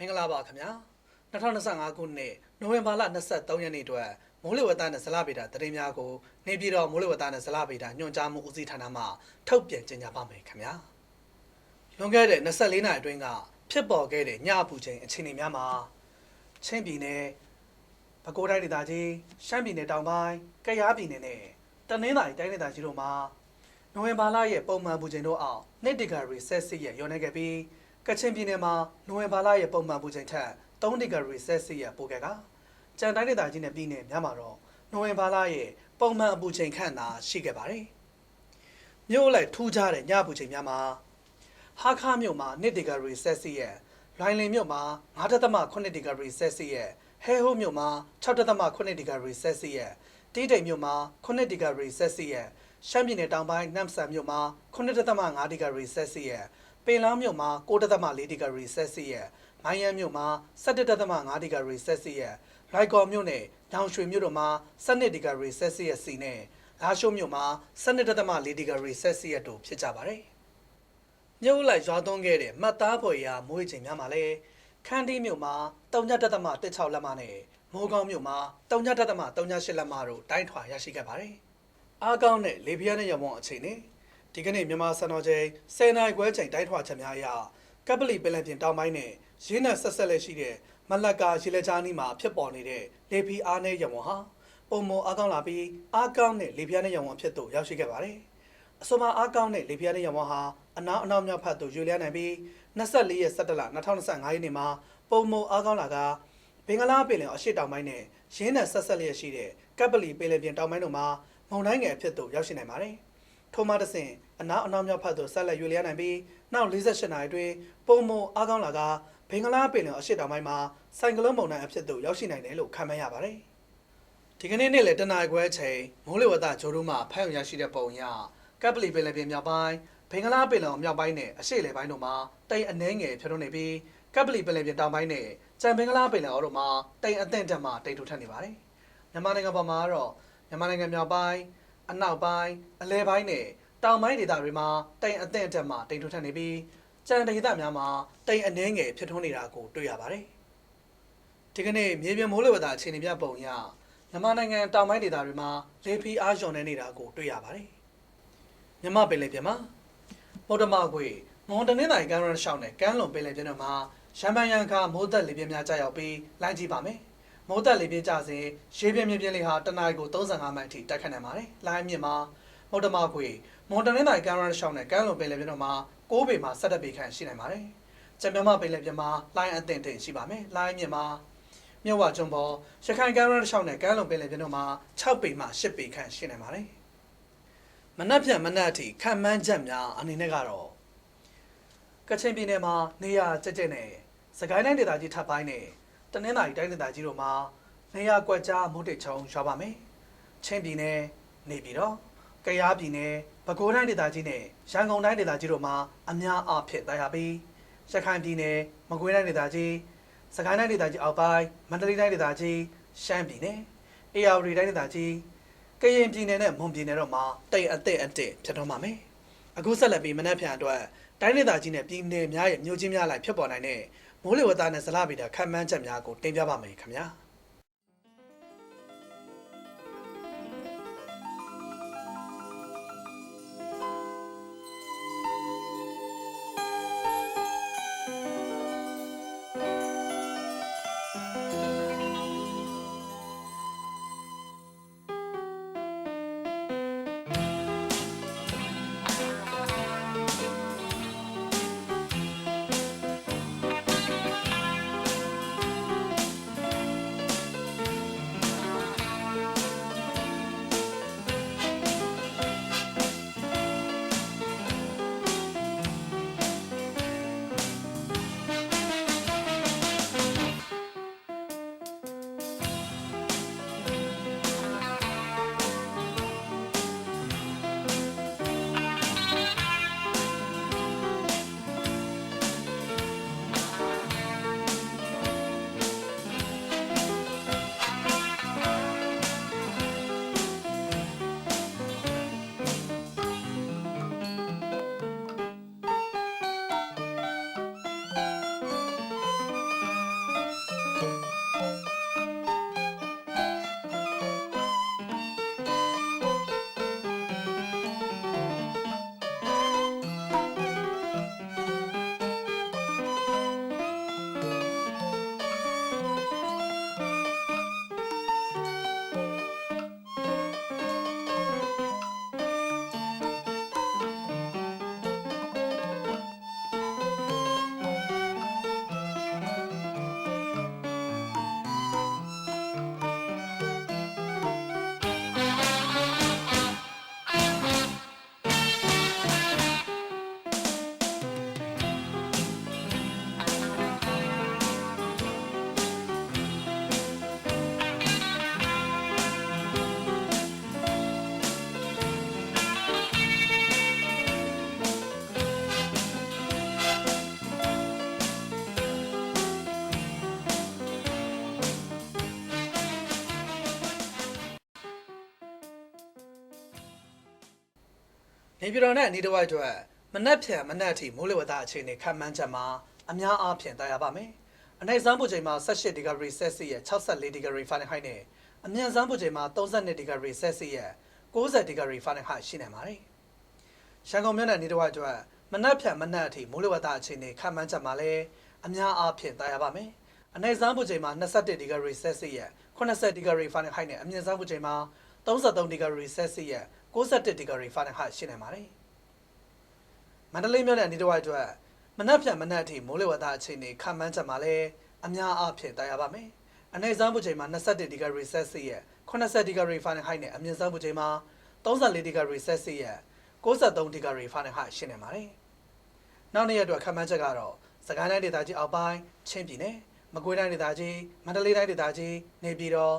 မင်္ဂလာပါခင်ဗျာ2025ခုနှစ်နိုဝင်ဘာလ23ရက်နေ့အတွက်မိုးလေဝသနဲ့ဇလဗေဒသတင်းများကိုနေပြည်တော်မိုးလေဝသနဲ့ဇလဗေဒညွှန်ကြားမှုဦးစီးဌာနမှထုတ်ပြန်ကြေညာပါမယ်ခင်ဗျာလွန်ခဲ့တဲ့24နာရီအတွင်းကဖြစ်ပေါ်ခဲ့တဲ့ညအပူချိန်အခြေအနေများမှာချင်းပြည်နယ်ပဲခူးတိုင်းဒေသကြီးရှမ်းပြည်နယ်တောင်ပိုင်းကယားပြည်နယ်နဲ့တနင်္သာရီတိုင်းဒေသကြီးတို့မှာနိုဝင်ဘာလရဲ့ပုံမှန်ပူချိန်တို့အောင်2ဒီဂရီဆယ်စီရဲ့ရောနေခဲ့ပြီး ကချင်ပြည်နယ်မှာနိုဝင်ဘာလရဲ့ပုံမှန်ပူချိန်ထက်3ဒီဂရီဆယ်စီယပ်ပိုခဲ့ကကြံတိုင်းဒေသကြီးနဲ့ပြည်နယ်များမှာတော့နိုဝင်ဘာလရဲ့ပုံမှန်အပူချိန်ခန့်သာရှိခဲ့ပါတယ်။မြို့လိုက်ထူးခြားတဲ့ညအပူချိန်များမှာဟာခါမြို့မှာ2ဒီဂရီဆယ်စီယပ်၊လိုင်လင်မြို့မှာ9.8ဒီဂရီဆယ်စီယပ်၊ဟဲဟိုးမြို့မှာ6.8ဒီဂရီဆယ်စီယပ်၊တီးတိမ်မြို့မှာ9ဒီဂရီဆယ်စီယပ်၊ရှမ်းပြည်နယ်တောင်ပိုင်းနမ်ဆန်မြို့မှာ9.5ဒီဂရီဆယ်စီယပ်၊ ပင်လောင်းမြို့မှာ9.4ဒီဂရီဆယ်စီယပ်၊မိုင်းယန်းမြို့မှာ17.5ဒီဂရီဆယ်စီယပ်၊လိုက်ကော်မြို့နယ်ညောင်ရွှေမြို့တို့မှာ12ဒီဂရီဆယ်စီယပ်စီနဲ့လာရှိုးမြို့မှာ12.4ဒီဂရီဆယ်စီယပ်တို့ဖြစ်ကြပါတယ်။မြို့လိုက်ရွာသွန်းခဲ့တဲ့မှတ်သားဖွယ်ရာမွေးချိန်များမှာလည်းခန်းတီးမြို့မှာ3.16လက်မနဲ့မိုးကောင်းမြို့မှာ3.38လက်မတို့တိုင်းထွာရရှိခဲ့ပါတယ်။အားကောင်းတဲ့လေပြင်းနဲ့ရမုံအခြေအနေ ဒီကနေ့မြန်မာစံတော်ချိန်10နိုင်ခွဲချိန်တိုင်းထွာချက်များအရကပလီပင်လယ်ပြင်တောင်ပိုင်းနဲ့ရင်းနဲ့ဆက်ဆက်လက်ရှိတဲ့မလက်ကရေလက်ကြားနီးမှာဖြစ်ပေါ်နေတဲ့လေပီအားနဲ့ရမုံဟာပုံမအားကောင်းလာပြီးအားကောင်းတဲ့လေပြင်းနဲ့ရမုံအဖြစ်သို့ရောက်ရှိခဲ့ပါတယ်။အဆိုပါအားကောင်းတဲ့လေပြင်းနဲ့ရမုံဟာအနောက်အနောက်မြောက်ဖက်သို့ရွေ့လျားနိုင်ပြီး24ရက်17လ2025ရက်နေ့မှာပုံမအားကောင်းလာကဘင်္ဂလားပင်လယ်အရှေ့တောင်ပိုင်းနဲ့ရင်းနဲ့ဆက်ဆက်လျက်ရှိတဲ့ကပ်ပလီပင်လယ်ပြင်တောင်ပိုင်းတို့မှာမုန်တိုင်းငယ်အဖြစ်သို့ရောက်ရှိနိုင်ပါတယ်။ ထို့မှတစ်ဆင့်အနောက်အနောက်မြောက်ဖက်သို့ဆက်လက်ရွေ့လျားနိုင်ပြီးနောက်48နာရီအတွင်းပုံမအားကောင်းလာကဘင်္ဂလားပင်လယ်အရှေ့တောင်ပိုင်းမှာဆိုင်ကလုန်းမုန်တိုင်းအဖြစ်သို့ရောက်ရှိနိုင်တယ်လို့ခန့်မှန်းရပါတယ်။ဒီကနေ့နေ့လယ်တနာရီခွဲချိန်မိုးလေဝသဂျိုတို့မှဖမ်းရရှိတဲ့ပုံရကပ်ပလီပင်လယ်ပြင်မြောက်ပိုင်းဘင်္ဂလားပင်လယ်မြောက်ပိုင်းနဲ့အရှေ့လေပိုင်းတို့မှာတိမ်အနှဲငယ်ဖြစ်ထွန်းနေပြီးကပ်ပလီပင်လယ်ပြင်တောင်ပိုင်းနဲ့ကြံဘင်္ဂလားပင်လယ်အော်တို့မှာတိမ်အသင့်တက်မှတိမ်ထူထပ်နေပါတယ်။မြန်မာနိုင်ငံပေါ်မှာတော့မြန်မာနိုင်ငံမြောက်ပိုင်း အနောက်ပိုင်းအလဲပိုင်းနဲ့တောင်ပိုင်းဒေသတွေမှာတိမ်အသင့်တက်မှတိမ်ထူထပ်နေပြီးကြံဒေသများမှာတိမ်အနှဲငယ်ဖြစ်ထွန်းနေတာကိုတွေ့ရပါတယ်။ဒီကနေ့မြေပြင်မိုးလေဝသအခြေအနေပြပုံရမြန်မာနိုင်ငံတောင်ပိုင်းဒေသတွေမှာလေဖီအားလျော့နေနေတာကိုတွေ့ရပါတယ်။မြမပင်လယ်ပြင်မှာဗုဒ္ဓမကွေမွန်တနင်္သာရီကမ်းရိုးရှောင်းနဲ့ကမ်းလွန်ပင်လယ်ပြင်တို့မှာရံပန်ရန်ခါမိုးသက်လေပြင်းများကြာရောက်ပြီးလိုင်းကြည့်ပါမယ်။ မိုးသက်လေပြင်းကြစဉ်ရေပြင်းမြင့်ပြင်းလေးဟာတနအီကို35မိုင်အထိတိုက်ခတ်နိုင်ပါတယ်။လိုင်းမြင့်မှာဗုဒ္ဓမကွေမွန်တနင်္သာရီကမ်းရိုးရှောင်းနဲ့ကမ်းလွန်ပင်လယ်ပြင်တို့မှာ6ပေမှာ17ပေခန့်ရှိနိုင်ပါတယ်။ကျန်မြမပင်လယ်ပြင်မှာလိုင်းအသင့်တင်ရှိပါမယ်။လိုင်းမြင့်မှာမြဝကျွန်းပေါ်ရခိုင်ကမ်းရိုးရှောင်းနဲ့ကမ်းလွန်ပင်လယ်ပြင်တို့မှာ6ပေမှ10ပေခန့်ရှိနိုင်ပါတယ်။မနက်ဖြန်မနက်အထိခံမှန်းချက်များအနေနဲ့ကတော့ကချင်ပြည်နယ်မှာနေရာကျကျနဲ့စကိုင်းတိုင်းဒေသကြီးထပ်ပိုင်းနဲ့ တနင်္သာရီတိုင်းဒေသကြီးတို့မှာနေရာကွက်ကြားမုတ်တိတ်ချုံရွာပါမယ်။ချင်းပြည်နယ်နေပြည်တော်ကယားပြည်နယ်ပဲခူးတိုင်းဒေသကြီးနဲ့ရန်ကုန်တိုင်းဒေသကြီးတို့မှာအများအားဖြင့်တာယာပြီးရခိုင်ပြည်နယ်မကွေးတိုင်းဒေသကြီးစကိုင်းတိုင်းဒေသကြီးအောက်ပိုင်းမန္တလေးတိုင်းဒေသကြီးရှမ်းပြည်နယ်အေရဝတီတိုင်းဒေသကြီးကရင်ပြည်နယ်နဲ့မွန်ပြည်နယ်တို့မှာတိတ်အသက်အတက်ဖြစ်တော့မှာမယ်အခုဆက်လက်ပြီးမနက်ဖြန်အတွက်တိုင်းဒေသကြီးနဲ့ပြည်နယ်များရဲ့မြို့ချင်းများလိုက်ဖြစ်ပေါ်နိုင်တဲ့ မိုးလေဝသနဲ့ဇလဗေဒခံမှန်းချက်များကိုတင်ပြပါမယ်ခင်ဗျာ နေပြည်တော်နဲ့အနီးတစ်ဝိုက်အတွက်မနက်ဖြန်မနက်အထိမိုးလေဝသအခြေအနေခန့်မှန်းချက်မှာအများအားဖြင့်တာယာပါမယ်။အနေစမ်းပူချိန်မှာ18ဒီဂရီဆဲဆီရဲ့64ဒီဂရီဖာရန်ဟိုက်နဲ့အမြန်စမ်းပူချိန်မှာ32ဒီဂရီဆဲဆီရဲ့90ဒီဂရီဖာရန်ဟိုက်ရှိနေပါတယ်။ရန်ကုန်မြို့နယ်အနီးတစ်ဝိုက်အတွက်မနက်ဖြန်မနက်အထိမိုးလေဝသအခြေအနေခန့်မှန်းချက်မှာလည်းအများအားဖြင့်တာယာပါမယ်။အနေစမ်းပူချိန်မှာ21ဒီဂရီဆဲဆီရဲ့80ဒီဂရီဖာရန်ဟိုက်နဲ့အမြန်စမ်းပူချိန်မှာ 33ဒီဂရီဆဲဆီရဲ့61ဒီဂရီဖာရန်ဟိုက်ရှိနေပါတယ်။မန္တလေးမြို့နယ်အနီးတစ်ဝိုက်အတွက်မနက်ဖြန်မနက်အထိမိုးလေဝသအခြေအနေခန့်မှန်းချက်မှာလည်းအများအားဖြင့်တာယာပါမယ်။အနေစမ်းပူချိန်မှာ21ဒီဂရီဆဲဆီရဲ့80ဒီဂရီဖာရန်ဟိုက်နဲ့အမြင့်စမ်းပူချိန်မှာ34ဒီဂရီဆဲဆီရဲ့63ဒီဂရီဖာရန်ဟိုက်ရှိနေပါတယ်။နောက်နေ့ရက်အတွက်ခန့်မှန်းချက်ကတော့စကိုင်းတိုင်းဒေသကြီးအောက်ပိုင်းချင်းပြည်နယ်မကွေးတိုင်းဒေသကြီးမန္တလေးတိုင်းဒေသကြီးနေပြည်တော်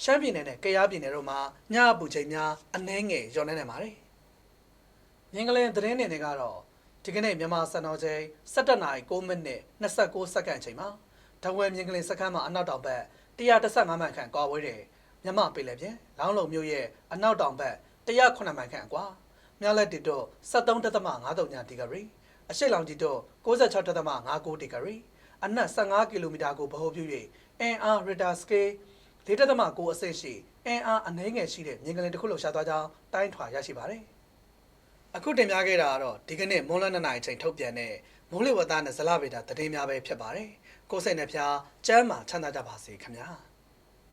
ရှမ်းပြည်နယ်နဲ့ကယားပြည်နယ်တို့မှာညအပူချိန်များအနည်းငယ်လျော့နေနေပါတယ်။မြင်းကလင်းသတင်းနေတွေကတော့ဒီကနေ့မြန်မာစံတော်ချိန်17နာရီ6မိနစ်29စက္ကန့်အချိန်မှာတဝဲမြင်းကလင်းစခန်းမှာအနောက်တောင်ဘက်115မိုင်ခန့်ကွာဝေးတဲ့မြမပေလေပြင်လောင်းလုံမြို့ရဲ့အနောက်တောင်ဘက်109မိုင်ခန့်အကွာမြောက်လက်တီတို့73.53ညဒီဂရီအရှိတ်လောင်ကြီးတို့96.59ဒီဂရီအနက်15ကီလိုမီတာကိုဗဟိုပြု၍ NR Richter scale 4.9အဆင့်ရှိ NR အနည်းငယ်ရှိတဲ့မြင်းကလင်းတစ်ခုလောက်ရှာသွားကြောင်းတိုင်းထွာရရှိပါတယ်အခုတင်ပြခဲ့တာကတော့ဒီကနေ့မွန်းလ2နာရီချိန်ထုတ်ပြန်တဲ့မိုးလေဝသနဲ့ဇလဗေဒသတင်းများပဲဖြစ်ပါတယ်။ကိုယ်စိတ်နှဖျားစမ်းမှာချမ်းသာကြပါစေခင်ဗျာ။